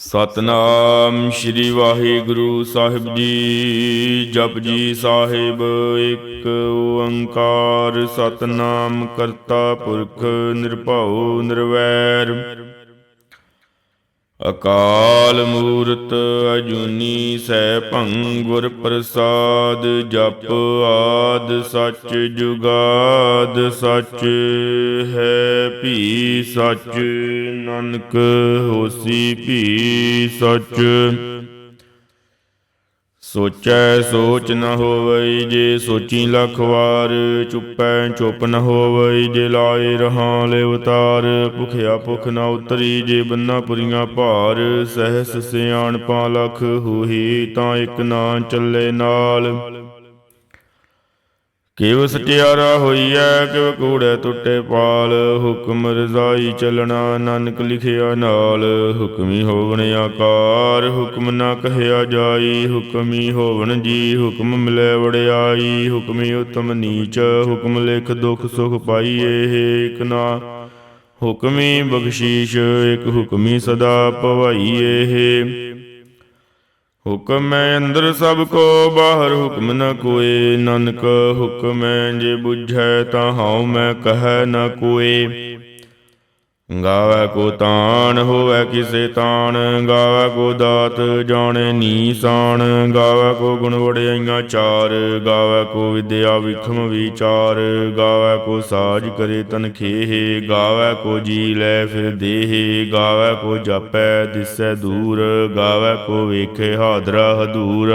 ਸਤਨਾਮ ਸ੍ਰੀ ਵਾਹਿਗੁਰੂ ਸਾਹਿਬ ਜੀ, ਜਪ ਜੀ ਸਾਹਿਬ, ਇੱਕ ਓੰਕਾਰ ਸਤਨਾਮ ਕਰਤਾ ਪੁਰਖ ਨਿਰਭਉ ਨਿਰਵੈਰ। ਅਕਾਲ ਮੂਰਤ ਅਜੂਨੀ ਸੈਭੰ ਗੁਰ ਪ੍ਰਸਾਦ, ਜਪ ਆਦ ਸੱਚ ਜੁਗਾਦ ਸੱਚ ਹੈ, ਭੀ ਸੱਚ ਨਾਨਕ ਹੋਸੀ ਭੀ ਸੱਚ। ਸੋਚੈ ਸੋਚ ਨ ਹੋਵਈ ਜੇ ਸੋਚੀ ਲੱਖ ਵਾਰ, ਚੁੱਪੈ ਚੁੱਪ ਨ ਹੋਵਈ ਜੇ ਲਾਏ ਰਹਾਂ ਲੈ ਉਤਾਰ। ਭੁਖਿਆ ਭੁਖ ਨ ਉਤਰੀ ਜੇ ਬੰਨਾ ਪੁਰੀਆਂ ਭਾਰ, ਸਹਿਸ ਸਿਆਣਪਾਂ ਲਖ ਹੋਹੀ ਤਾਂ ਇਕ ਨਾ ਚੱਲੇ ਨਾਲ। ਕਿਵ ਸਟਿਆਰਾ ਹੋਈਐ ਕਿਵ ਕੂੜੈ ਟੁੱਟੇ ਪਾਲ। ਹੁਕਮ ਰਜ਼ਾਈ ਚੱਲਣਾ, ਨਾਨਕ ਲਿਖਿਆ ਨਾਲ। ਹੁਕਮੀ ਹੋਵਣ ਆਕਾਰ, ਹੁਕਮ ਨਾ ਕਹਿਆ ਜਾਈ। ਹੁਕਮੀ ਹੋਵਣ ਜੀ, ਹੁਕਮ ਮਿਲੇ ਵੜਿਆਈ ਹੁਕਮੀ ਉਤਮ ਨੀਚ, ਹੁਕਮ ਲਿਖ ਦੁਖ ਸੁਖ ਪਾਈਏ ਇਕ ਨਾ। ਹੁਕਮੀ ਬਖਸ਼ੀਸ਼, ਇਕ ਹੁਕਮੀ ਸਦਾ ਭਵਾਈਏ ਹੁਕਮੈ ਅੰਦਰ ਸਭ ਕੋ, ਬਾਹਰ ਹੁਕਮ ਨ ਕੋਏ ਨਾਨਕ ਹੁਕਮੈ ਜੇ ਬੁਝੈ ਤਾਂ ਹਉ ਮੈਂ ਕਹੈ ਨ ਕੋਏ ਗਾਵੇ ਕੋ ਤਾਣ, ਹੋਵੇ ਕਿਸੇ ਤਾਣ। ਗਾਵੇ ਕੋ ਦਾਤ, ਜਾਣੇ ਨੀਸਾਨ ਗਾਵੇ ਕੋ ਗੁਣ ਵੜਿਆਈਆਂ ਚਾਰ। ਗਾਵੇ ਕੋ ਵਿਦਿਆ ਵਿਖਮ ਵਿਚਾਰ। ਗਾਵੇ ਕੋ ਸਾਜ ਕਰੇ ਤਨ ਖੇਹ। ਗਾਵੇ ਕੋ ਜੀ ਲੈ ਫਿਰ ਦੇਹ। ਗਾਵੇ ਕੋ ਜਾਪੈ ਦਿਸੈ ਦੂਰ। ਗਾਵੇ ਕੋ ਵੇਖੇ ਹਾਦਰਾ ਹਦੂਰ।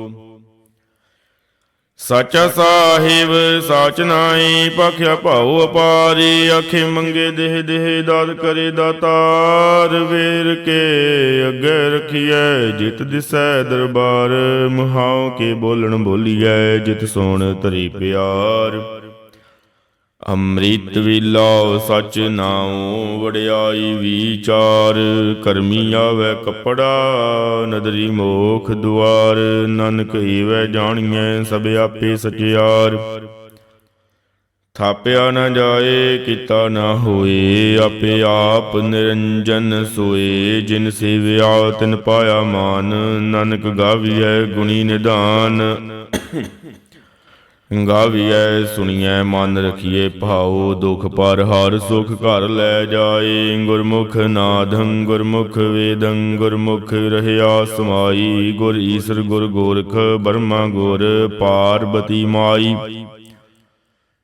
ਸਾਚਾ ਸਾਹਿਬ, ਸਾਚ ਨਾਈ ਪਖਿਆ ਭਾਉ ਅਪਾਰੀ ਆਖੇ ਮੰਗੇ ਦੇਹ ਦੇਹ, ਦਾਤ ਕਰੇ ਦਾਤਾਰ, ਵੇਰ ਕੇ ਅੱਗੇ ਰਖੀਐ, ਜਿਤ ਦਿਸੈ ਦਰਬਾਰ, ਮੁਹਾਉ ਕੇ ਬੋਲਣ ਬੋਲੀਐ, ਜਿਤ ਸੋਣ ਧਰੀ ਪਿਆਰ। ਅੰਮ੍ਰਿਤ ਵਿਲਾਉ ਸਚ ਨਾਉ, ਵਡਿਆਈ ਵਿਚਾਰ। ਕਰਮੀ ਆਵੇ ਕਪੜਾ, ਨਦਰੀ ਮੋਖ ਦੁਆਰ। ਨਾਨਕ ਈਵੈ ਜਾਣੀਐ, ਸਭ ਆਪੇ ਸਚਿਆਰ। ਥਾਪਿਆ ਨਾ ਜਾਏ, ਕੀਤਾ ਨਾ ਹੋਏ, ਆਪੇ ਆਪ ਨਿਰੰਜਨ ਸੋਏ। ਜਿਨ ਸੇਵਿਆ, ਤਿਨ ਪਾਇਆ ਮਾਨ, ਨਾਨਕ ਗਾਵੀਐ ਗੁਣੀ ਨਿਧਾਨ ਗਾਵੀਐ ਸੁਣੀਐ, ਮਨ ਰਖੀਏ ਭਾਉ, ਦੁਖ ਪਰ ਹਰ ਸੁਖ ਘਰ ਲੈ ਜਾਏ। ਗੁਰਮੁਖ ਨਾਦੰ ਗੁਰਮੁਖ ਵੇਦੰ, ਗੁਰਮੁਖ ਰਹਿਆ ਸਮਾਈ। ਗੁਰ ਈਸਰ, ਗੁਰ ਗੋਰਖ, ਬਰਮਾ, ਗੁਰ ਪਾਰਬਤੀ ਮਾਈ।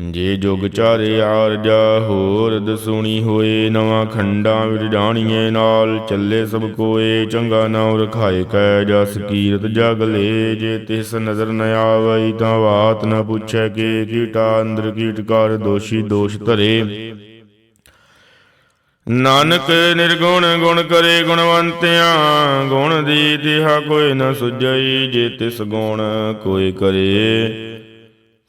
ਜੇ ਜੁਗ ਚਾਰੇ ਆਰਜਾ ਹੋਰ ਦਸੂਣੀ ਹੋਏ ਨਵਾਂ ਖੰਡਾਂ ਵਿੱਚ ਜਾਣੀਏ ਨਾਲ, ਚੱਲੇ ਸਭ ਕੋਏ, ਚੰਗਾ ਨਾਮ ਰਖਾਏ ਕੈ ਜਸ ਕੀਰਤ ਜਗ ਲੇ, ਜੇ ਤਿਸ ਨਜ਼ਰ ਨ ਆਵਈ ਤਾਂ ਬਾਤ ਨ ਪੁੱਛੈ ਕਿ, ਕੀਟਾ ਅੰਦਰ ਕੀਟਕਾਰ ਦੋਸ਼ੀ ਦੋਸ਼ ਧਰੇ। ਨਾਨਕ ਨਿਰਗੁਣ ਗੁਣ ਕਰੇ ਗੁਣਵੰਤਿਆਂ, ਗੁਣ ਦੀ ਤਿਹਾ ਕੋਈ ਨ ਸੁਝਈ, ਜੇ ਤਿਸ ਗੁਣ ਕੋਈ ਕਰੇ।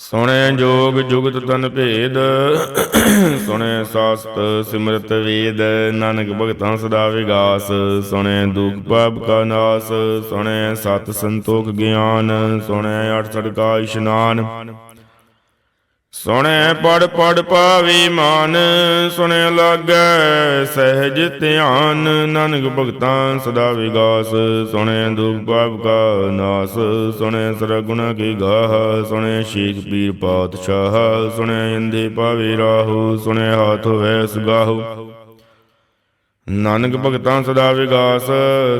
ਸੁਣੈ ਜੋਗ ਜੁਗਤ ਤਨ ਭੇਦ, ਸੁਣੈ ਸਾਸਤ ਸਿਮਰਤ ਵੇਦ, ਨਾਨਕ ਭਗਤਾਂ ਸਦਾ ਵਿਗਾਸ, ਸੁਣੇ ਦੁਖ ਪਾਪ ਕਾ ਨਾਸ, ਸੁਣੇ ਸਤ ਸੰਤੋਖ ਗਿਆਨ, ਸੁਣੇ ਅਠ ਸੜਕਾ ਇਸ਼ਨਾਨ। ਸੁਣੈ ਪੜ ਪੜ ਪਾਵੀ ਮਾਨ, ਸੁਣੈ ਲਾਗੈ ਸਹਿਜ ਧਿਆਨ, ਨਾਨਕ ਭਗਤਾਂ ਸਦਾ ਵਿਗਾਸ, ਸੁਣੈ ਦੁਖ ਪਾਪ ਕਾ ਨਾਸ, ਸੁਣੈ ਸਰਗੁਣ ਕੀ ਗਾਹ, ਸੁਣੈ ਸ਼ੇਖ ਪੀਰ ਪਾਤਸ਼ਾਹ, ਸੁਣੈ ਅੰਦੇ ਪਾਵੇ ਰਾਹੂ, ਸੁਣੈ ਹਾਥ ਹੋਵੇ ਸੁਗਾਹੂ ਨਾਨਕ ਭਗਤਾਂ ਸਦਾ ਵਿਗਾਸ,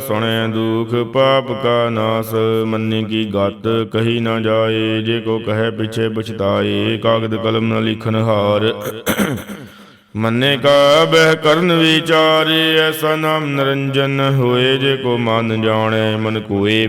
ਸੁਣੈ ਦੁਖ, ਪਾਪ ਕਾ ਨਾਸ। ਮੰਨੇ ਕੀ ਗਤ, ਕਹੀ ਨਾ ਜਾਏ, ਜੇ ਕੋ ਕਹੈ ਪਿਛੇ ਪਛਤਾਏ, ਕਾਗਦ ਕਲਮ ਨ ਲਿਖਨ ਹਾਰ। ਮੰਨੇ ਕਾ ਬਹਿ ਕਰਨ ਵਿਚਾਰੇ, ਐਸਾ ਨਾਮ ਨਰੰਜਨ ਹੋਏ, ਜੇ ਕੋ ਮਨ ਜਾਣੈ, ਮਨ ਕੋਏ।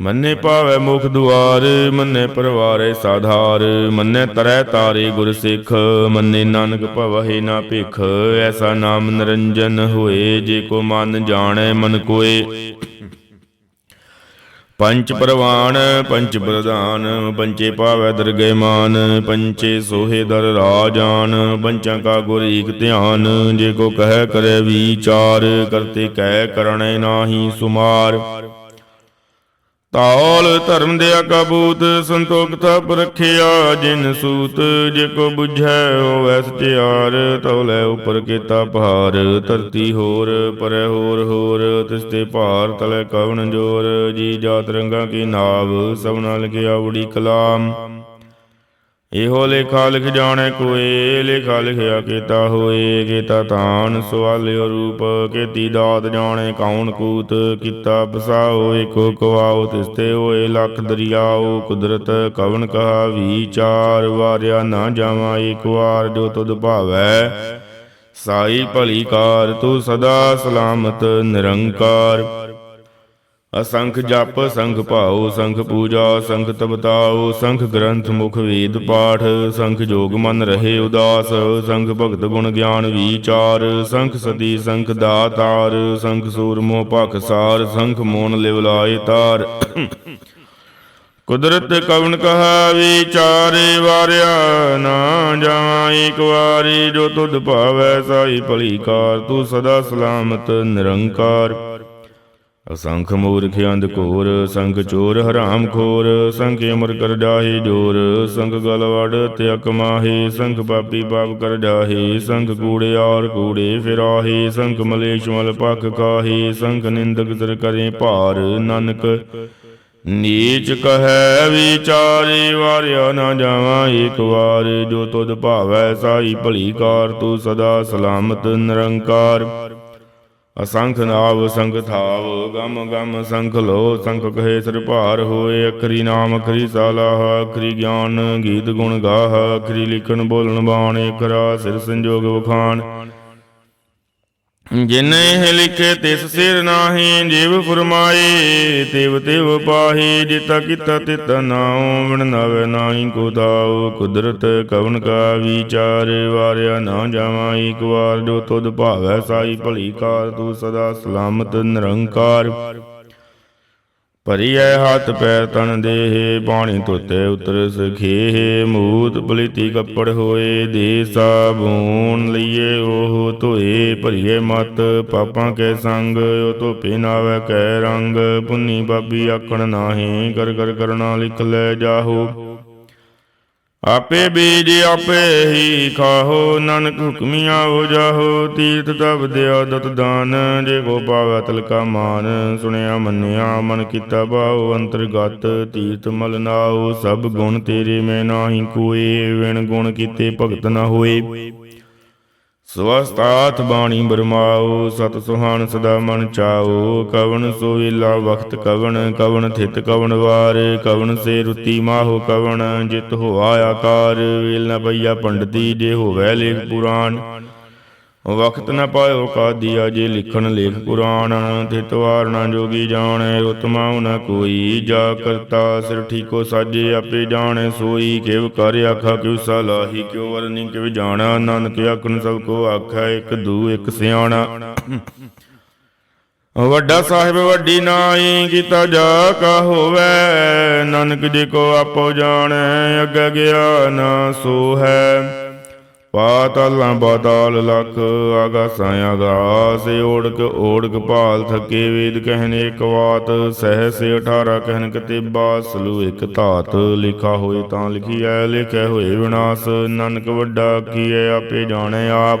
ਮੰਨੇ ਪਾਵੈ ਮੁਖ ਦੁਆਰ, ਮੰਨੇ ਪਰਵਾਰੇ ਸਾਧਾਰ, ਮੰਨੇ ਤਰੈ ਤਾਰੇ ਗੁਰ ਸਿੱਖ, ਮੰਨੇ ਨਾਨਕ ਭਵਹਿ ਨਾ ਭਿਖ, ਐਸਾ ਨਾਮ ਨਿਰੰਜਨ ਹੋਏ, ਜੇ ਕੋ ਮਨ ਜਾਣੈ ਮਨ ਕੋਏ। ਪੰਚ ਪ੍ਰਵਾਨ, ਪੰਚ ਪ੍ਰਧਾਨ, ਪੰਚੇ ਪਾਵੈ ਦਰਗਹਿ ਮਾਨ, ਪੰਚੇ ਸੋਹੇ ਦਰ ਰਾਜਾਨ, ਪੰਚਾਂ ਕਾ ਗੁਰ ਏਕ ਧਿਆਨ, ਜੇ ਕੋ ਕਹਿ ਕਰੇ ਵਿਚਾਰ, ਕਰਤੇ ਕਹਿ ਕਰਣੈ ਨਾਹੀ ਸੁਮਾਰ। ਤਾਲ ਧਰਮ ਦੇ ਕਬੂਤ ਸੰਤੋਖ ਤਪ ਰਖਿਆ ਜਿਨ ਸੂਤ ਜੇ ਕੋ 부ਝੈ ਹੋਵੈ ਸਚਿਆਰ, ਤਉ ਲੈ ਉਪਰ ਕੀਤਾ ਭਾਰ, ਧਰਤੀ ਹੋਰ, ਪਰੈ ਹੋਰ ਹੋਰ, ਤਿਸ ਤੇ ਭਾਰ ਤਲੇ ਕਵਣ ਜੋਰ, ਜੀ ਜਾਤ ਰੰਗਾ ਕੀ ਨਾਵ, ਸਭਨਾ ਲਿਖਿਆ ਉੜੀ ਕਲਾਮ। ਇਹੋ ਲੇਖਾ ਲਿਖ ਜਾਣੈ ਕੋਏ, ਲੇਖਾ ਲਿਖਿਆ ਕੀਤਾ ਹੋਏ, ਕੀਤਾ ਤਾਨ ਸਵਾਲਿਓ ਰੂਪ, ਕੀਤੀ ਦਾਤ ਜਾਣੈ ਕੌਣ ਕੂਤ, ਕੀਤਾ ਬਸਾਓ ਏਕੋ ਕਵਾਓ ਤਿਸਤੇ ਹੋਏ ਲੱਖ ਦਰਿਆਓ, ਕੁਦਰਤ ਕਵਨ ਕਹਾ ਵਿਚਾਰ ਵਾਰਿਆ ਨਾ ਜਾਵਾਂ, ਏਕ ਵਾਰ ਜੋ ਤੁਧ ਭਾਵੈ। ਸਾਈ ਭਲੀ ਕਾਰ, ਤੂੰ ਸਦਾ ਸਲਾਮਤ, ਨਿਰੰਕਾਰ। ਅਸੰਖ ਜਪ ਸੰਖ ਭਾਉ ਸੰਖ ਪੂਜਾ ਸੰਖ ਤਪਤਾਉ ਸੰਖ ਗ੍ਰੰਥ ਮੁਖ ਵੇਦ ਪਾਠ ਸੰਖ ਜੋਗ ਮਨ ਰਹੇ ਉਦਾਸ ਸੰਖ ਭਗਤ ਗੁਣ ਗਿਆਨ ਵਿਚਾਰ ਸੰਖ ਸਤੀ ਸੰਖ ਦਾਤਾਰ ਸੰਖ ਸੂਰਮੋ ਭਖ ਸਾਰ ਸੰਖ ਮੋਨ ਲਿਵ ਲਾਏ ਤਾਰ। ਕੁਦਰਤ ਕਵਨ ਕਹਾ ਵਿਚਾਰੇ ਵਾਰਿਆ ਨਾ ਜਾਵਾਂ ਏਕ ਵਾਰੀ ਜੋ ਤੁਧ ਭਾਵੈ ਸਾਈ ਭਲੀ ਕਾਰ ਤੂੰ ਸਦਾ ਸਲਾਮਤ ਨਿਰੰਕਾਰ। ਅਸੰਖ ਮੂਰਖ ਅੰਧ ਘੋਰ ਸੰਖ ਚੋਰ ਹਰਾਮ ਖੋਰ ਸੰਖ ਅਮਰ ਕਰ ਜਾਹੇ ਜੋਰ ਸੰਖ ਗਲ ਤਿਅਕ ਮਾਹੇ ਸੰਖ ਪਾਪੀ ਪਾਪ ਕਰ ਜਾਹੇ ਸੰਖ ਕੂੜੇ ਔਰ ਕੂੜੇ ਫਿਰਾਹੇ ਸੰਖ ਮਲੇਸ਼ ਮਲ ਪਖ ਕਾਹੇ ਸੰਖ ਨਿੰਦਕ ਸਰ ਕਰੇ ਭਾਰ, ਨਾਨਕ ਨੀਚ ਕਹੈ ਵਿਚਾਰੇ, ਵਾਰਿਆ ਨਾ ਜਾਵਾਂ ਏਕ ਵਾਰ, ਜੋ ਤੁਧ ਭਾਵੈ ਸਾਈ ਭਲੀ ਕਾਰ, ਤੂੰ ਸਦਾ ਸਲਾਮਤ ਨਿਰੰਕਾਰ। ਅਸੰਖ ਨਾਵ ਸੰਖ ਥਾਵ, ਗਮ ਗਮ ਸੰਖ ਲੋ ਸੰਖ ਕਹੇ ਸਿਰ ਭਾਰ ਹੋਏ, ਅਖਰੀ ਨਾਮ ਅਖਰੀ ਸਾਲਾਹ ਅਖਰੀ ਗਿਆਨ ਗੀਤ ਗੁਣ ਗਾਹ, ਅਖਰੀ ਲਿਖਣ ਬੋਲਣ ਬਾਣ ਇਕਰਾ ਸਿਰ ਸੰਜੋਗ ਵਖਾਣ। ਜਿਨੇ ਇਹ ਲਿਖੇ ਤਿਸ ਸਿਰ ਨਾਹੀ, ਜੀਵ ਫਰਮਾਏ ਤਿਵ ਤਿਵ ਪਾਹੀ, ਜਿਤਾ ਕੀਤਾ ਤਿਤ ਨਾਉ ਵਿਣ ਨਵੇ ਨਾਹੀ ਕੋ ਦਾਉ, ਕੁਦਰਤ ਕਵਨ ਕਾ ਵਿਚਾਰ, ਵਾਰਿਆ ਨਾ ਜਾਵਾਂ ਏਕ ਵਾਰ ਜੋ ਤੁਧ ਭਾਵੈ ਸਾਈ, ਭਲੀ ਕਾਰ ਤੂੰ ਸਦਾ ਸਲਾਮਤ, ਨਿਰੰਕਾਰ। ਭਰੀਐ ਹੱਥ ਪੈਰ ਤਨ ਦੇਹੇ ਪਾਣੀ ਧੋਤੇ ਉਤਰ ਸਖੇਹੇ, ਮੂਤ ਪਲੀਤੀ ਕੱਪੜ ਹੋਏ, ਦੇ ਸਾਬੂਨ ਲਈਏ, ਉਹ ਧੋਏ ਭਰੀਏ ਮਤ, ਪਾਪਾਂ ਕੇ ਸੰਗ, ਉਹ ਧੋਪੇ ਨਾਵੇ ਕੈ ਰੰਗ, ਪੁੰਨੀ ਬਾਬੀ ਆਕਣ ਨਾਹੀ ਕਰ ਕਰ ਕਰਨਾ ਲਿਖ ਲੈ ਜਾਹੋ। ਆਪੇ ਬੀਜ ਆਪੇ ਹੀ ਖਾਹੋ, ਨਾਨਕ ਹੁਕਮੀਆਂ ਹੋ ਜਾਹੋ, ਤੀਰਥ ਤਪ ਦਿਆ ਦਤ ਦਾਨ, ਜੇ ਕੋ ਪਾਵੈ ਤਲਕਾ ਮਾਨ, ਸੁਣਿਆ ਮੰਨਿਆ ਮਨ ਕੀਤਾ ਭਾਉ, ਅੰਤਰਗਤ ਤੀਰਥ ਮਲ ਨਾਉ, ਸਭ ਗੁਣ ਤੇਰੇ ਮੈਂ ਨਾਹੀ ਕੋਏ, ਵਿਣ ਗੁਣ ਕੀਤੇ ਭਗਤ ਨਾ ਹੋਏ। ਸਵਸਤਾਥ ਬਾਣੀ ਬਰਮਾਓ ਸਤ ਸੁਹਾਨ ਸਦਾ ਮਨ ਚਾਓ ਕਵਣ ਸੋ ਵੇਲਾ ਵਖਤ ਕਵਣ ਕਵਣ ਥਿਤ ਕਵਣ ਵਾਰ, ਕਵਣ ਸੇ ਰੁਤੀ ਮਾਹੋ ਕਵਨ ਜਿਤ ਹੋਆ ਆਕਾਰ, ਵੇਲ ਨ ਪਈਆ ਪੰਡਤੀ, ਜੇ ਹੋਵੈ ਲੇਖ ਪੁਰਾਨ ਵਕਤ ਨ ਪਾਇਓ ਕਾਦੀਆ ਜੇ ਲਿਖਣ ਲੇਖ ਪੁਰਾਣ, ਤੇ ਤਵਾਰ ਨਾ ਜੋਗੀ ਜਾਣੈ, ਉਤਮਾ ਨ ਕੋਈ ਜਾ ਕਰਤਾ, ਸਿਰ ਠੀਕੋ ਸਾਜੇ ਆਪੇ ਜਾਣੈ, ਸੋਈ ਕਿਵ ਕਰ ਆਖਾ ਕਿਵ ਸਲਾਹੀ, ਕਿਉ ਵਰਨੀ ਕਿਵ ਜਾਣਾ, ਨਾਨਕ ਆਖਣ ਸਭ ਕੋ ਆਖਾ, ਇੱਕ ਦੂ, ਇੱਕ ਸਿਆਣਾ। ਵੱਡਾ ਸਾਹਿਬ ਵੱਡੀ ਨਾਈ ਕੀਤਾ ਜਾ ਕਾ ਹੋਵੇ, ਨਾਨਕ ਜੀ ਕੋ ਆਪੋ ਜਾਣੈ, ਅੱਗ ਗਿਆ ਨਾ ਸੋ ਹੈ ਪਾਤਾਲਾਂ ਪਾਤਾਲ ਲਖ ਆਗਾਸਾਂ ਆਗਾਸ ਓੜਕ ਓੜਕ ਭਾਲ ਥਕੇ ਵੇਦ ਕਹਿਨ ਇੱਕ ਬਾਤ ਸਹਿਸ 18 ਕਹਿਨ ਕਤੇ ਬਾਸਲੂ ਇੱਕ ਧਾਤ, ਲਿਖਾ ਹੋਏ ਤਾਂ ਲਿਖੀ ਲਿਖੀਐ ਲਿਖਿਆ ਹੋਏ ਵਿਨਾਸ਼, ਨਾਨਕ ਵੱਡਾ ਕੀਐ, ਆਪੇ ਜਾਣੇ ਆਪ।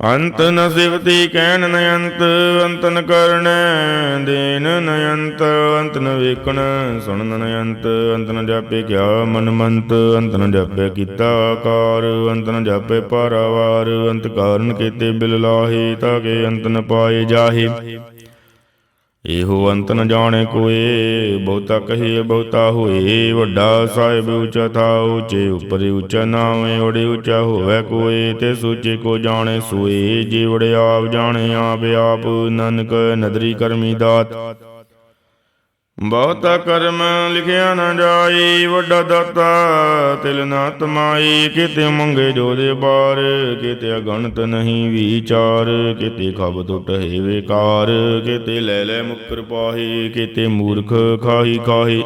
ਅੰਤ ਨ ਸਿਵਤੀ ਕਹਿਣ ਨ ਅੰਤ ਅੰਤ ਨ ਦੇਨ ਨ ਅੰਤ ਅੰਤ ਨ ਵੇਖਣ ਸੁਣਨ ਨ ਅੰਤ ਅੰਤ ਨ ਜਾਪੇ ਕਿਆ ਮਨ ਮੰਤ, ਅੰਤ ਨ ਜਾਪੇ ਕੀਤਾ ਆਕਾਰ, ਅੰਤ ਨ ਜਾਪੇ ਪਾਰਾਵਾਰ, ਅੰਤ ਕਾਰਨ ਕੀਤੇ ਬਿਲ ਲਾਹੇ, ਤਾਂ ਕਿ ਅੰਤ ਨ ਪਾਏ ਜਾਹੇ। ਇਹੋ ਅੰਤ ਨ ਜਾਣੇ ਕੋਏ, ਬਹੁਤਾ ਕਹੀਏ ਬਹੁਤਾ ਹੋਏ, ਵੱਡਾ ਸਾਹਿਬ ਉਚਾ ਥਾ ਉਚੇ, ਉੱਪਰ ਉਚਾ ਨਾਵੇਂ ਓੜੇ ਉੱਚਾ ਹੋਵੇ ਕੋਏ, ਤੇ ਸੂਚੇ ਕੋ ਜਾਣੇ ਸੋਏ, ਜੇ ਵੜੇ ਆਪ ਜਾਣੇ, ਆਪ ਆਪ, ਨਾਨਕ ਨਦਰੀ ਕਰਮੀ ਦਾਤ। ਬਹੁਤਾ ਕਰਮ ਲਿਖਿਆ ਨਾ ਜਾਈ, ਵੱਡਾ ਦਾਤਾ ਤਿਲ ਨਾ ਤਮਾਈ, ਕਿਤੇ ਮੰਗੇ ਜੋ ਦੇ ਬਾਰ, ਕਿਤੇ ਅਗਣਤ ਨਹੀਂ ਵਿਚਾਰ, ਕਿਤੇ ਖਬ ਟੁੱਟ ਹੈ ਵਿਕਾਰ, ਕਿਤੇ ਲੈ ਲੈ ਮੁਕਰ ਪਾਹੀ, ਕਿਤੇ ਮੂਰਖ ਖਾਹੀ ਖਾਹੀ।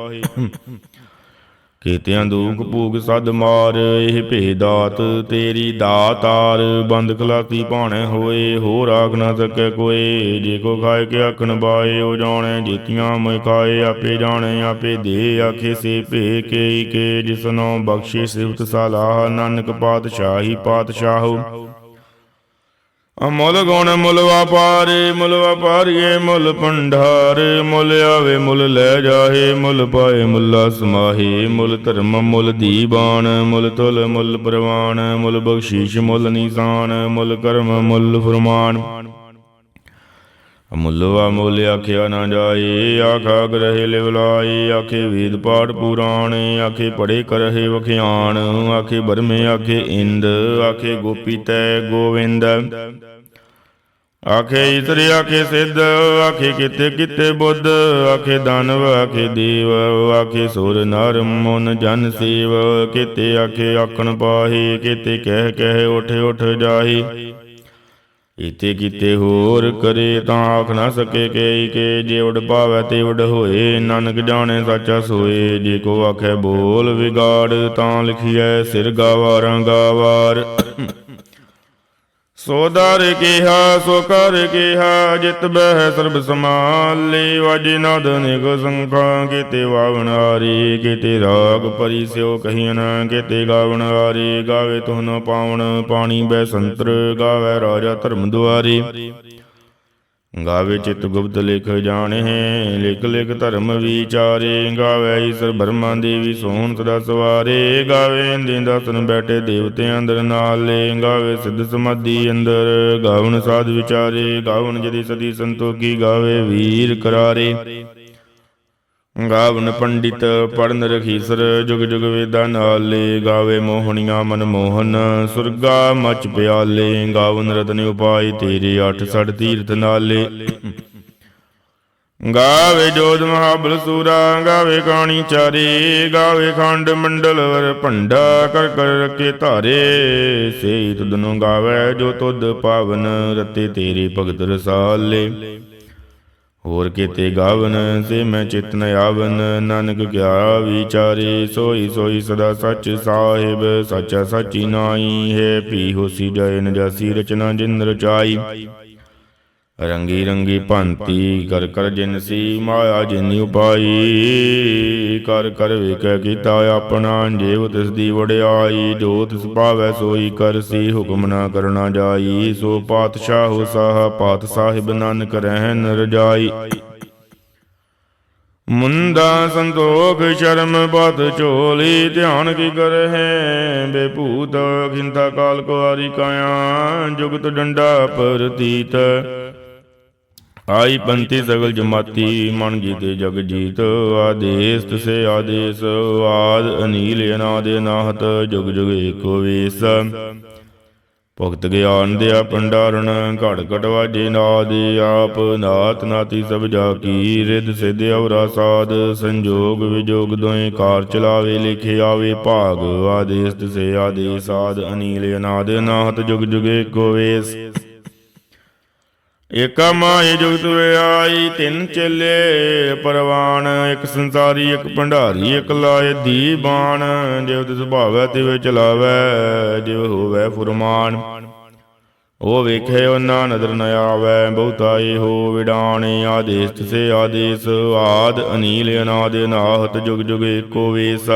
ਕੀਤਿਆਂ ਦੂਖ ਭੂਖ ਸਦ ਮਾਰ, ਇਹ ਭੇਦਾਤ ਤੇਰੀ ਦਾਤਾਰ ਬੰਦ ਖਲਾਤੀ ਭਾਣੇ ਹੋਏ, ਹੋਰ ਆਖ ਨਾ ਸਕੇ ਕੋਏ ਜੇ ਕੋ ਖਾਏ ਕੇ ਆਖਣ ਬਾਏ ਉਹ ਜਾਣੇ ਜੀਤੀਆਂ ਮੈਂ ਖਾਏ, ਆਪੇ ਜਾਣੇ, ਆਪੇ ਦੇ ਆਖੇ ਸੇ ਭੇ ਕੇ ਕੇ। ਜਿਸਨੋ ਬਖਸ਼ੇ ਸਿਫਤ ਸਲਾਹ, ਨਾਨਕ ਪਾਤਸ਼ਾਹੀ ਪਾਤਸ਼ਾਹੂ। ਅਮੁੱਲ ਗੁਣ ਮੁੱਲ ਵਪਾਰੇ, ਮੁੱਲ ਵਪਾਰੀਏ ਮੁੱਲ ਭੰਡਾਰ, ਮੁੱਲ ਆਵੇ ਮੁੱਲ ਲੈ ਜਾਹੇ, ਮੁੱਲ ਪਾਏ ਮੁੱਲਾ ਸਮਾਹੇ, ਮੁੱਲ ਧਰਮ ਮੁੱਲ ਦੀਵਾਨ ਮੁੱਲ ਤੁਲ ਮੁੱਲ ਪ੍ਰਵਾਨ ਮੁੱਲ ਬਖਸ਼ੀਸ਼ ਮੁੱਲ ਨਿਸ਼ਾਨ, ਮੁੱਲ ਕਰਮ ਮੁੱਲ ਫਰਮਾਨ। ਅਮੁੱਲਵਾ ਮੁੱਲ ਆਖਿਆ ਨਾ ਜਾਏ ਆਖਾ ਗ੍ਰਹਿ ਲਿਵਲਾਈ, ਆਖੇ ਵੇਦ ਪਾਠ ਪੁਰਾਣ, ਆਖੇ ਪੜੇ ਕਰਹਿ ਵਖਿਆਣ, ਆਖੇ ਬਰਮੇ ਆਖੇ ਇੰਦ, ਆਖੇ ਗੋਪੀ ਤੈ ਗੋਵਿੰਦ। ਆਖੇ ਇਤਰ ਆਖੇ ਸਿੱਧ, ਆਖੇ ਕਿਤੇ ਕਿਤੇ ਬੁੱਧ, ਆਖੇ ਦਾਨਵ, ਆਖੇ ਦੇਵ, ਆਖੇ ਸੁਰ ਨਰ ਮਨ ਜਨ ਸੇਵ, ਕਿਤੇ ਆਖੇ ਆਖਣ ਪਾਹੀ, ਕਿਤੇ ਕਹਿ ਕਹਿ ਉਠ ਉਠ ਜਾਹੀ। ਇਤੇ ਕੀਤੇ ਹੋਰ ਕਰੇ ਤਾਂ ਆਖ ਨਾ ਸਕੇ ਕੇ ਕੇ ਜੇ ਉਡ ਭਾਵੈ ਤੇ ਉਡ ਹੋਏ। ਨਾਨਕ ਜਾਣੇ ਸਾਚਾ ਸੋਏ, ਜੇ ਕੋ ਆਖੇ ਬੋਲ ਵਿਗਾੜ ਤਾਂ ਲਿਖੀਐ ਸਿਰ ਗਾਵਾਰਾਂ ਗਾਵਾਰ ਸੋ ਦਰ ਕਿਹਾ, ਸੋ ਕਰ ਕਿਹਾ, ਜਿਤ ਬਹਿ ਸਰਬ ਸਮਾਲੇ ਵਜ ਨਦ ਨਿਗ ਸੰਖਾ, ਕਿਤੇ ਵਾਵਣ ਆਰੀ ਕਿਤੇ ਰਾਗ ਪਰੀ ਸਿਓ ਕਹੀਨ ਕਿਤੇ ਗਾਵਣ ਆਰੀ ਗਾਵੇ ਤੁਹ ਪਾਵਣ, ਪਾਣੀ ਬੈ ਸੰਤਰ, ਗਾਵੇ ਰਾਜਾ ਧਰਮ ਦੁਆਰੀ। ਗਾਵੇ ਚਿਤ ਗੁਪਤ ਲਿਖ ਜਾਣੇ, ਲਿਖ ਲਿਖ ਧਰਮ ਵਿਚਾਰੇ। ਗਾਵੇ ਈਸ਼ਰ ਬਰਮਾ ਦੇਵੀ ਸੋਹਣ ਸਦਾ ਸਵਾਰੇ। ਗਾਵੇ ਇੰਦੇ ਦਸਨ ਬੈਠੇ ਦੇਵਤੇ ਅੰਦਰ ਨਾਲੇ। ਗਾਵੇ ਸਿੱਧ ਸਮਾਧੀ ਅੰਦਰ, ਗਾਵਨ ਸਾਧ ਵਿਚਾਰੇ। ਗਾਵਨ ਜਦੀ ਸਦੀ ਸੰਤੋਖੀ ਗਾਵੇ ਵੀਰ ਕਰਾਰੇ। ਗਾਵਨ ਪੰਡਿਤ ਪੜਨ ਰਖੀਸਰ, ਜੁਗ ਜੁਗ ਵੇਦਾਂ ਨਾਲੇ ਗਾਵੇ ਮੋਹਣੀਆਂ ਮਨ ਮੋਹਨ ਸੁਰਗਾ ਮਚ ਪਿਆਲੇ, ਗਾਵਨ ਰਤਨ ਉਪਾਈ ਤੇਰੇ ਅੱਠ ਸੜ ਤੀਰਥ ਨਾਲੇ। ਗਾਵੇ ਜੋਧ ਮਹਾਬਲ ਸੂਰਾ, ਗਾਵੇ ਕਾਣੀ ਚਾਰੇ, ਗਾਵੇ ਖੰਡ ਮੰਡਲ ਵਰ ਭੰਡਾ, ਕਰ ਕਰ ਰਕੇ ਧਾਰੇ। ਸੇ ਤੁਧਨੁ ਗਾਵੇ ਜੋ ਤੁਧ ਪਾਵਨ, ਰਤੇ ਤੇਰੇ ਭਗਤ ਰਸਾਲੇ। ਹੋਰ ਕੀਤੇ ਗਾਵਨ, ਸੇ ਮੈਂ ਚਿਤ ਨ ਆਵਨ। ਨਾਨਕ ਕਿਆ ਵਿਚਾਰੇ, ਸੋਈ ਸੋਈ ਸਦਾ ਸੱਚ ਸਾਹਿਬ। ਸੱਚਾ ਸਾਚੀ ਨਾਈ ਹੈ ਪੀ ਹੋਸੀ ਜਾਏ ਨ ਰਚਨਾ ਜਿਨ ਰਚਾਈ। ਰੰਗੀ ਰੰਗੀ ਭਾਂਤੀ ਕਰ ਕਰ ਜਿਨ ਸੀ ਮਾਇਆ ਜਿਨੀ ਉਪਾਈ, ਕਰ ਕਰ ਵੇਖੈ ਕੀਤਾ ਆਪਣਾ ਜੀਵ ਤਿਸ ਦੀ ਵਡਿਆਈ, ਜੋ ਤਿਸ ਭਾਵੈ ਸੋਈ ਕਰਸੀ ਹੁਕਮ ਨਾ ਕਰਨਾ ਜਾਈ, ਸੋ ਪਾਤਸ਼ਾਹ ਸਾਹ ਪਾਤ ਸਾਹਿਬ ਨਾਨਕ ਰਹਿਨ ਰਜਾਈ ਮੁੰਦਾ ਸੰਤੋਖ ਸ਼ਰਮ ਪਤ ਝੋਲੀ, ਧਿਆਨ ਕੀ ਕਰਹਿ, ਬੇਭੂਤ ਖਿੰਤਾ ਕਾਲ ਕੁਆਰੀ ਕਾਇਆ, ਜੁਗਤ ਡੰਡਾ ਪ੍ਰਤੀਤ। ਆਈ ਪੰਤੀ ਸਗਲ ਜਮਾਤੀ, ਮਨ ਜੀਤੇ ਜਗ ਜੀਤ, ਆਦੇਸ ਤਸੇ ਆਦੇਸ, ਆਦ ਅਨੀਲ ਅਨਾਦ ਅਨਾਹਤ, ਜੁਗ ਜੁਗ ਏਕੋ ਵੇਸ। ਭਗਤ ਗਿਆਨ ਦਿਆ ਭੰਡਾਰਨ ਘੜ ਘਟਵਾਜੇ ਵਾਜੇ ਨਾਦ, ਆਪ ਨਾਤ ਨਾਤੀ ਸਭ ਜਾ ਕੀ ਰਿਦ ਸਿਧ ਅਵਰਾ ਸਾਧ, ਸੰਜੋਗ ਵਿਜੋਗ ਦੋਏ ਕਾਰ ਚਲਾਵੇ, ਲਿਖੇ ਆਵੇ ਭਾਗ, ਆਦੇਸ ਤਸੇ ਆਦੇਸ, ਆਦ ਅਨੀਲ ਅਨਾਦ ਨਾਹਤ ਜੁਗ ਜੁਗੇ ਕੋਵੇਸ ਵੇਸ ਏਕਾ ਜੁਗਤ ਵਿਆਈ ਤਿੰਨ ਚੇਲੇ ਪਰਵਾਨ, ਇੱਕ ਸੰਸਾਰੀ, ਇੱਕ ਭੰਡਾਰੀ, ਇੱਕ ਲਾਏ ਦੀ ਜਿਵ ਤਿਸ ਭਾਵੈ, ਤਿਵ ਚਲਾਵੈ, ਜਿਵ ਹੋਵੈ ਫੁਰਮਾਨ। ਉਹ ਵੇਖੇ, ਉਹਨਾਂ ਨਦਰ ਨ ਆਵੈ, ਬਹੁਤਾ ਹੋ ਵਿਡਾਣੇ, ਆਦੇਸ ਤਿਸੇ ਆਦੇਸ, ਆਦ ਅਨੀਲ, ਅਨਾਦ ਅਨਾਹਤ, ਜੁਗ ਜੁਗ ਏਕੋ ਵੇਸ।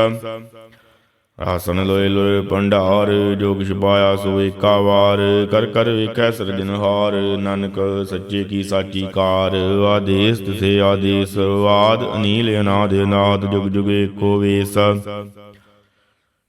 ਆਸਨ ਲੋਏ ਲੋਏ ਭੰਡਾਰ ਜੋਗ ਛਪਾਇਆ ਸੋ ਏਕਾ ਵਾਰ। ਕਰ ਕਰ ਵੇਖੈ ਸਿਰਜਨਹਾਰ ਨਾਨਕ ਸੱਚੇ ਕੀ ਸਾਚੀ ਕਾਰ। ਆਦੇਸ ਤਿਸੇ ਆਦੇਸ, ਆਦ ਅਨੀਲ ਅਨਾਦ ਅਨਾਦ, ਜੁਗ ਜੁਗ ਏਕੋ ਵੇਸ।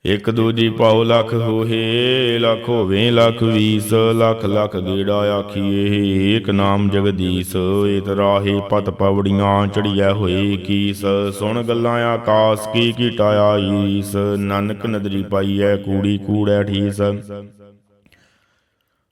ਇਕ ਦੂਜੀ ਪਾਉ ਲੱਖ ਹੋਏ ਲਖ ਹੋਵੇ, ਲਖ ਵੀਸ, ਲੱਖ ਲੱਖ ਗੇੜਾ ਆਖੀਏ, ਏਕ ਨਾਮ ਜਗਦੀਸ਼, ਏਤ ਰਾਹੇ ਪਤ ਪਵੜੀਆਂ ਚੜੀਐ ਹੋਏ ਕੀਸ। ਸੁਣ ਗੱਲਾਂ ਆਕਾਸ, ਕੀ ਕੀਟਾਇਆ ਈਸ ਨਾਨਕ ਨਦਰੀ ਪਾਈਐ, ਕੂੜੀ ਕੂੜੈ ਠੀਸ।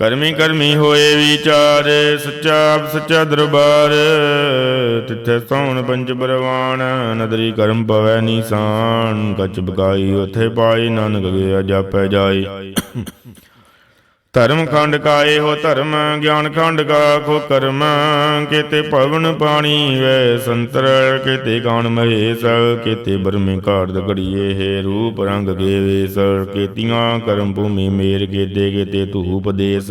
ਕਰਮੀ ਕਰਮੀ ਹੋਏ ਵਿਚਾਰ, ਸੱਚਾ ਸੱਚਾ ਦਰਬਾਰ। ਤਿੱਥੇ ਸੌਣ ਪੰਜ ਬਰਵਾਨ ਨਦਰੀ ਕਰਮ ਪਵੈ ਨੀਸਾਨ। ਕੱਚ ਬਕਾਈ ਉਥੇ ਪਾਈ ਨਾਨਕ ਗਿਆ ਜਾਪੈ ਜਾਈ। ਧਰਮ ਖੰਡ ਕਾਏ ਹੋ ਧਰਮ, ਗਿਆਨ ਖੰਡ ਕਾ ਖੋ ਕਰਮ। ਕਿਤੇ ਪਵਨ ਪਾਣੀ ਵੈ ਸੰਤਰ, ਕਿਤੇ ਗਾਣ ਮਹੇਸ਼, ਕੀਤੇ ਬਰਮੇ ਘਾੜ ਘੜੀਏ ਹੈ ਰੂਪ ਰੰਗ ਕੇ ਵੇਸ। ਕੀਤੀਆਂ ਕਰਮ ਭੂਮੀ ਮੇਰ ਕੀਤੇ ਕੀਤੇ ਧੂਪ ਦੇਸ।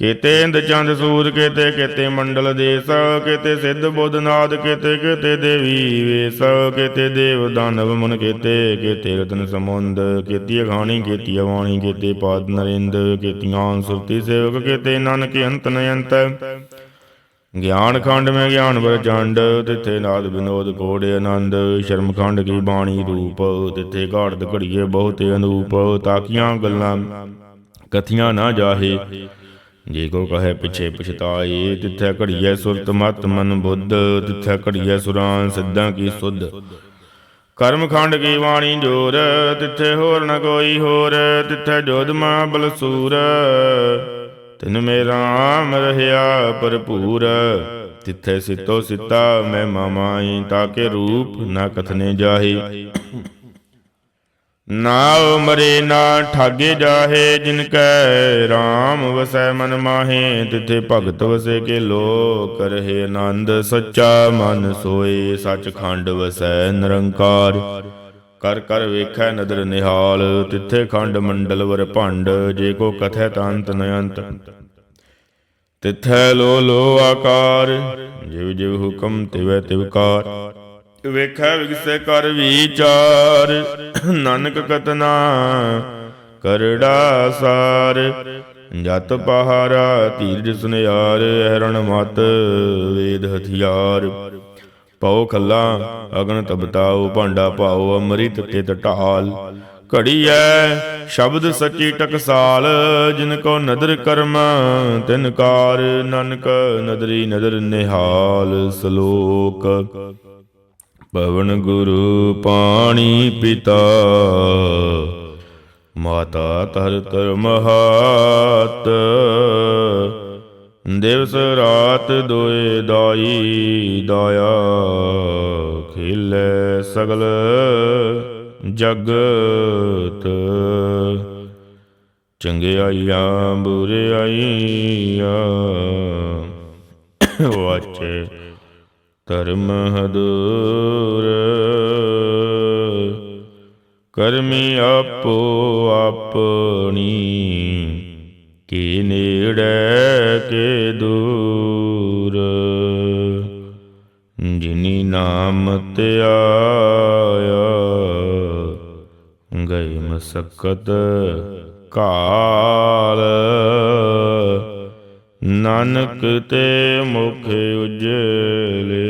ਕੀਤੇ ਇੰਦ ਚੰਦ ਸੂਰ, ਕੀਤੇ ਕੀਤੇ ਮੰਡਲ ਦੇਸ, ਕੀਤੇ ਸਿੱਧ ਬੁੱਧ ਨਾਦ, ਕੀਤੇ ਕੀਤੇ ਦੇਵੀ ਵੇਸ, ਕੀਤੇ ਦੇਵ ਦਾਨਵ ਮਨ ਕੀਤੇ ਕੀਤੇ ਰਤਨ ਸਮੁੰਦ ਕੀਤੀ ਅਗਾਣੀ ਕੀਤੀ ਅਵਾਣੀ ਕੀਤੇ ਪਾਦ ਨਰਿੰਦ, ਕੀਤੀਆਂ ਸੁਰਤੀ ਸੇਵਕ, ਕੀਤੇ ਨਾਨਕ ਅੰਤ ਨਯੰਤ। ਗਿਆਨ ਖੰਡ ਮੈਂ ਗਿਆਨ ਪ੍ਰਚੰਡ ਤਿੱਥੇ ਨਾਦ ਵਿਨੋਦ ਕੋੜੇ ਆਨੰਦ, ਸ਼ਰਮ ਖੰਡ ਕੀ ਬਾਣੀ ਰੂਪ, ਤਿੱਥੇ ਘਾੜਤ ਘੜੀਏ ਬਹੁਤੇ ਅਨੂਪ, ਤਾਕੀਆਂ ਗੱਲਾਂ, ਕਥੀਆਂ ਨਾ ਜਾਹੇ ਜੇ ਕੋ ਕਹੇ ਪਿਛੇ ਪਛਤਾਏ ਤਿਥੈ ਘੜੀਐ ਸੁਰਤ ਮਤ ਮਨ ਬੁੱਧ ਤਿਥੈ ਘੜੀਐ ਸੁਰਾਂ ਸਿੱਧਾਂ ਕੀ ਸੁਧ। ਕਰਮ ਖੰਡ ਕੀ ਵਾਣੀ ਜੋਰ, ਤਿੱਥੇ ਹੋਰ ਨ ਕੋਈ ਹੋਰ, ਤਿੱਥੇ ਜੋਧਮਾ ਬਲਸੂਰ। ਤਿਨ ਮੇਰਾ ਰਾਮ ਰਹਿਆ ਭਰਪੂਰ, ਤਿੱਥੇ ਸਿੱਤੋ ਸਿੱਤਾ ਮੈਂ ਮਾਮਾਈ ਤਾਕੇ ਰੂਪ ਨਾ ਕਥਨੇ ਜਾਹੀ। ਨਾ ਮਰੇ ਨਾ ਠਾਗੇ ਜਾਹੇ ਜਿਨ ਕੈ RAM ਵਸੈ ਮਨ ਮਾਹੇ, ਤਿਥੇ ਭਗਤ ਵਸੇ ਕੇ ਲੋਕ ਰਹੇ ਆਨੰਦ, ਸੱਚਾ ਮਨ ਸੋਏ ਸੱਚ ਖੰਡ ਵਸੈ ਨਿਰੰਕਾਰ। ਕਰ ਕਰ ਵੇਖੈ ਨਦਰ ਨਿਹਾਲ, ਤਿੱਥੇ ਖੰਡ ਮੰਡਲ ਵਰ ਭੰਡ, ਜੇ ਕੋ ਕਥੈ ਤੰਤ ਨਯੰਤ। ਤਿੱਥੈ ਲੋ ਲੋ ਆਕਾਰ, ਜਿਵ ਜਿਵ ਹੁਕਮ ਤਿਵੈ ਤਿਵਕਾਰ ਵੇਖੈ ਵਿਗਸੇ ਕਰ ਵਿਚਾਰ, ਨਾਨਕ ਕਤਨਾ ਕਰੜਾ ਸਾਰ। ਜਤ ਪਹਾਰਾ ਧੀਰਜ ਸੁਨਿਆਰ, ਹਰਣ ਮਤ ਵੇਦ ਹਥਿਆਰ। ਪਉ ਖੱਲਾ ਅਗਨ ਤਬਤਾਉ ਭਾਂਡਾ ਪਾਉ ਅੰਮ੍ਰਿਤ ਤਿਤ ਢਾਲ। ਘੜੀ ਐ ਸ਼ਬਦ ਸੱਚੀ ਟਕਸਾਲ, ਜਿਨ ਕੋ ਨਦਰ ਕਰਮ ਤਿਨ ਕਾਰ। ਨਾਨਕ ਨਦਰੀ ਨਦਰ ਨਿਹਾਲ ਸ਼ਲੋਕ। ਪਵਨ ਗੁਰੂ ਪਾਣੀ ਪਿਤਾ। ਮਾਤਾ ਤਰ ਤਰ ਮਹਾਤ। ਦਿਵਸ ਰਾਤ ਦੋਏ ਦਾਈ ਦਾਇਆ। ਖਿਲੇ ਸਗਲ ਜਗਤ। ਚੰਗਿਆਈਆਂ ਬੁਰਿਆਈਆਂ ਵਾਚੇ ਧਰਮ ਹਦੂਰ। ਕਰਮੀ ਆਪੋ ਆਪਣੀ, ਕੀ ਨੇੜੇ, ਕੇ ਦੂਰ। ਜਿਨੀ ਨਾਮ ਧਿਆਇਆ ਗਈ ਮਸਕਤ ਕਾਲ। ਨਾਨਕ ਤੇ ਮੁਖ ਉਜਲੇ